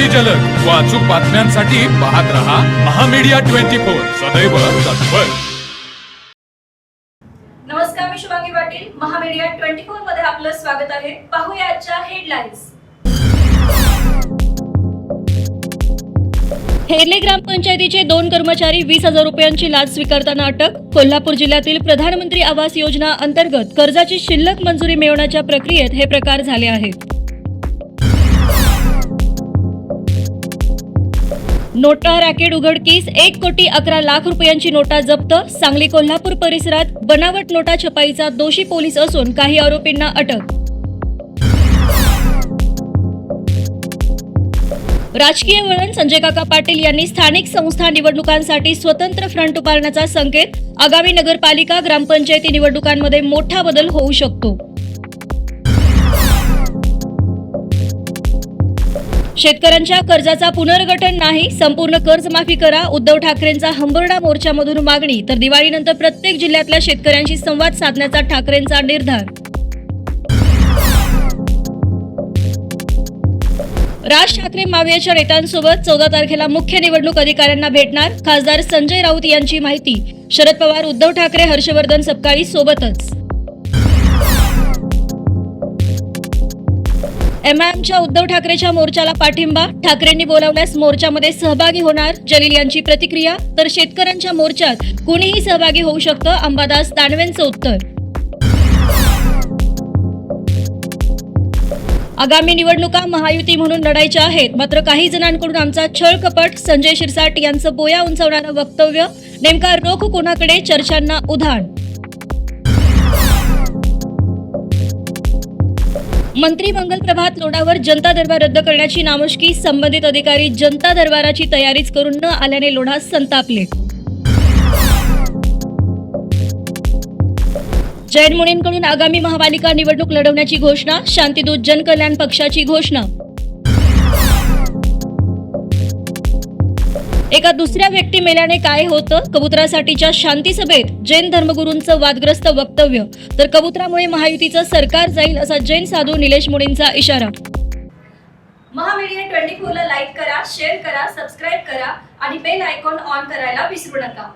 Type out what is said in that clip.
अगदी जलद. व अचूक बातम्यांसाठी पाहत रहा महामीडिया ट्वेंटी फोर. सदैव तत्पर. नमस्कार मी शुभांगी पाटील. महामीडिया ट्वेंटी फोरमध्ये आपलं स्वागत आहे. पाहूया आजच्या हेडलाईन्स हेरले ग्रामपंचायतीचे दोन कर्मचारी वीस हजार रुपयांची लाच स्वीकारताना अटक. कोल्हापूर जिल्ह्यातील प्रधानमंत्री आवास योजना अंतर्गत कर्जाची शिल्लक मंजुरी मिळवण्याच्या प्रक्रियेत हे प्रकार झाले आहेत. नोटा रॅकेट उघडकीस एक कोटी अकरा लाख रुपयांची नोटा जप्त. सांगली कोल्हापूर परिसरात बनावट नोटा छपाईचा दोषी पोलीस असून काही आरोपींना अटक. राजकीय वळण संजय काका पाटील यांनी स्थानिक संस्था निवडणुकांसाठी स्वतंत्र फ्रंट उभारण्याचा संकेत. आगामी नगरपालिका ग्रामपंचायती निवडणुकांमध्ये मोठा बदल होऊ शकतो. शेतकऱ्यांच्या कर्जाचा पुनर्गठन नाही संपूर्ण कर्जमाफी करा उद्धव ठाकरेंचा हंबरडा मोर्चामधून मागणी तर दिवाळीनंतर प्रत्येक जिल्ह्यातल्या शेतकऱ्यांशी संवाद साधण्याचा ठाकरेंचा निर्धार. राज ठाकरे मावियाच्या नेत्यांसोबत चौदा तारखेला मुख्य निवडणूक अधिकाऱ्यांना भेटणार खासदार संजय राऊत यांची माहिती. शरद पवार उद्धव ठाकरे हर्षवर्धन सपकाळी सोबतच. एमआयएमच्या उद्धव ठाकरेच्या मोर्चाला पाठिंबा ठाकरेंनी बोलावल्यास मोर्चामध्ये सहभागी होणार जलील यांची प्रतिक्रिया तर शेतकऱ्यांच्या मोर्चात कुणीही सहभागी होऊ शकतं? अंबादास दानवेंचं उत्तर. आगामी निवडणुका महायुती म्हणून लढायच्या आहेत. मात्र काही जणांकडून आमचा छळ कपट संजय शिरसाट यांचं बोया उंचावणारं वक्तव्य नेमका रोख कोणाकडे? चर्चांना उधाण. मंत्री मंगल प्रभात लोणावर जनता दरबार रद्द करण्याची नामुष्की संबंधित अधिकारी जनता दरबाराची तयारीच करून न आल्याने लोढा संतापले. जैन मुनींकडून आगामी महापालिका निवडणूक लढवण्याची घोषणा शांतीदूत जनकल्याण पक्षाची घोषणा. एका दुसऱ्या व्यक्ती मेल्याने काय होतं? कबुतरासाठीच्या शांती सभेत जैन धर्मगुरूंचं वादग्रस्त वक्तव्य. तर कबुतरामुळे महायुतीचं सरकार जाईल असा जैन साधू निलेश मुनींचा इशारा. महामीडिया ट्वेंटी फोर ला लाईक करा शेअर करा सबस्क्राईब करा आणि बेल आयकॉन ऑन करायला विसरू नका.